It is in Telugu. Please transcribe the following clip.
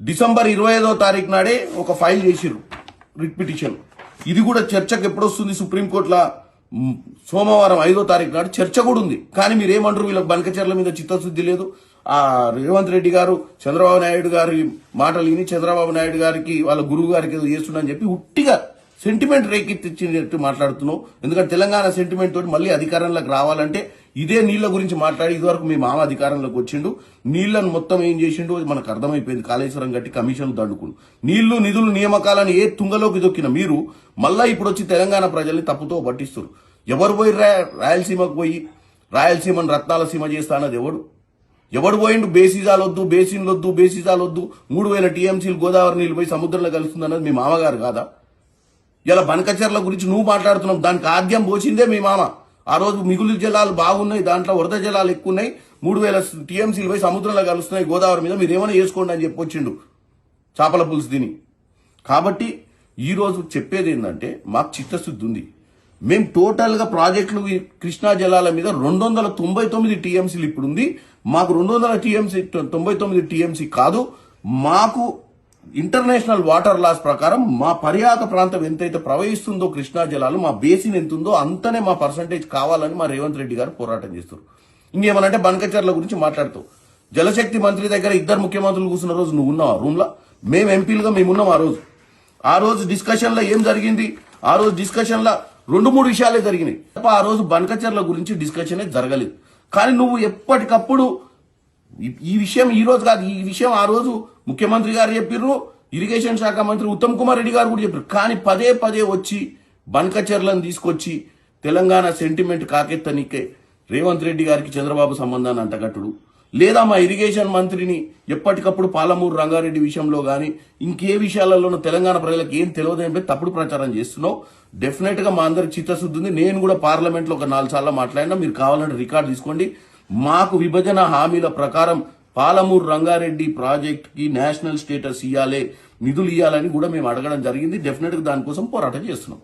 డిసెంబర్ ఇరవై ఐదో తారీఖు నాడే ఒక ఫైల్ చేసిర్రు రిట్ పిటిషన్. ఇది కూడా చర్చకు ఎప్పుడు వస్తుంది సుప్రీంకోర్టులో సోమవారం ఐదో తారీఖు నాడు చర్చ కూడా ఉంది. కానీ మీరు ఏమంటారు వీళ్ళకి బనకచర్ల మీద చిత్తశుద్ధి లేదు. ఆ రేవంత్ రెడ్డి గారు చంద్రబాబు నాయుడు గారి మాటలు విని చంద్రబాబు నాయుడు గారికి వాళ్ళ గురువు గారికి ఏదో చేస్తుండని చెప్పి ఉట్టిగా సెంటిమెంట్ రేకెత్తిచ్చినట్టు మాట్లాడుతున్నావు. ఎందుకంటే తెలంగాణ సెంటిమెంట్ తోటి మళ్ళీ అధికారంలోకి రావాలంటే ఇదే నీళ్ళ గురించి మాట్లాడి ఇదివరకు మీ మామ అధికారంలోకి వచ్చిండు. నీళ్ళను మొత్తం ఏం చేసిండు? మనకు అర్థమైపోయింది. కాళేశ్వరం గట్టి కమిషన్లు దండుకుండు. నీళ్ళు నిధులు నియామకాలను ఏ తుంగలోకి దొక్కిన మీరు మళ్ళా ఇప్పుడు వచ్చి తెలంగాణ ప్రజల్ని తప్పుతో పట్టిస్తారు. ఎవరు పోయి రాయలసీమకు పోయి రాయలసీమను రత్నాల సీమ చేస్తా అన్నది ఎవడు? ఎవడు పోయిండు? బేసిజాలొద్దు వద్దు బేసిన్లు వద్దు వద్దు మూడు వేల టీఎంసీలు గోదావరి నీళ్ళు పోయి సముద్రంలో కలుస్తుంది అన్నది మీ మామగారు కాదా? ఇలా బనకచర్ల గురించి నువ్వు మాట్లాడుతున్నావు. దానికి ఆద్యం పోసిందే మీ మామ. ఆ రోజు మిగులు జలాలు బాగున్నాయి దాంట్లో వరద జలాలు ఎక్కువ ఉన్నాయి మూడు వేల టీఎంసీలు పోయి సముద్రంలో కలుస్తున్నాయి గోదావరి మీద. మీరు ఏమైనా చేసుకోండి అని చెప్పొచ్చిండు చేపల పులుసు తిని. కాబట్టి ఈరోజు చెప్పేది ఏంటంటే మాకు చిత్తశుద్ధి ఉంది. మేము టోటల్గా ప్రాజెక్టులు కృష్ణా జలాల మీద రెండు వందల తొంభై తొమ్మిది టీఎంసీలు ఇప్పుడు ఉంది మాకు రెండు వందల టీఎంసీ తొంభై తొమ్మిది టీఎంసీ కాదు. మాకు ఇంటర్నేషనల్ వాటర్ లాస్ ప్రకారం మా పర్యాక ప్రాంతం ఎంతైతే ప్రవహిస్తుందో కృష్ణా జలాలు మా బేసిన్ ఎంత ఉందో అంతనే మా పర్సంటేజ్ కావాలని మా రేవంత్ రెడ్డి గారు పోరాటం చేస్తారు. ఇంకేమనంటే బనకచర్ల గురించి మాట్లాడుతూ జలశక్తి మంత్రి దగ్గర ఇద్దరు ముఖ్యమంత్రులు కూర్చున్న రోజు నువ్వు ఉన్నావు రూమ్లో మేము ఎంపీలుగా మేము ఉన్నాం ఆ రోజు. ఆ రోజు డిస్కషన్లో ఏం జరిగింది? ఆ రోజు డిస్కషన్లో రెండు మూడు విషయాలే జరిగినాయి. తప్ప ఆ రోజు బనకచర్ల గురించి డిస్కషన్ జరగలేదు. కానీ నువ్వు ఎప్పటికప్పుడు ఈ- ఈ విషయం ఈ రోజు కాదు ఈ విషయం ఆ రోజు ముఖ్యమంత్రి గారు చెప్పిర్రు ఇరిగేషన్ శాఖ మంత్రి ఉత్తమ్ కుమార్ రెడ్డి గారు కూడా చెప్పారు కానీ పదే పదే వచ్చి బనకచర్లను తీసుకొచ్చి తెలంగాణ సెంటిమెంట్ కాకెత్తనికే రేవంత్ రెడ్డి గారికి చంద్రబాబు సంబంధాన్ని అంటగట్టుడు. లేదా మా ఇరిగేషన్ మంత్రిని ఎప్పటికప్పుడు పాలమూరు రంగారెడ్డి విషయంలో కానీ ఇంకే విషయాలలోనూ తెలంగాణ ప్రజలకు ఏం తెలియదని తప్పుడు ప్రచారం చేస్తున్నావు. డెఫినెట్గా మా అందరి చిత్తశుద్ధి ఉంది నేను కూడా పార్లమెంట్లో ఒక నాలుగు సార్లు మాట్లాడినా మీరు కావాలంటే రికార్డు తీసుకోండి. మాకు విభజన హామీల ప్రకారం పాలమూరు రంగారెడ్డి ప్రాజెక్ట్కి నేషనల్ స్టేటస్ ఇవ్వాలి నిధులు ఇవ్వాలని కూడా మేము అడగడం జరిగింది. డెఫినెట్గా దానికోసం పోరాటం చేస్తున్నాం.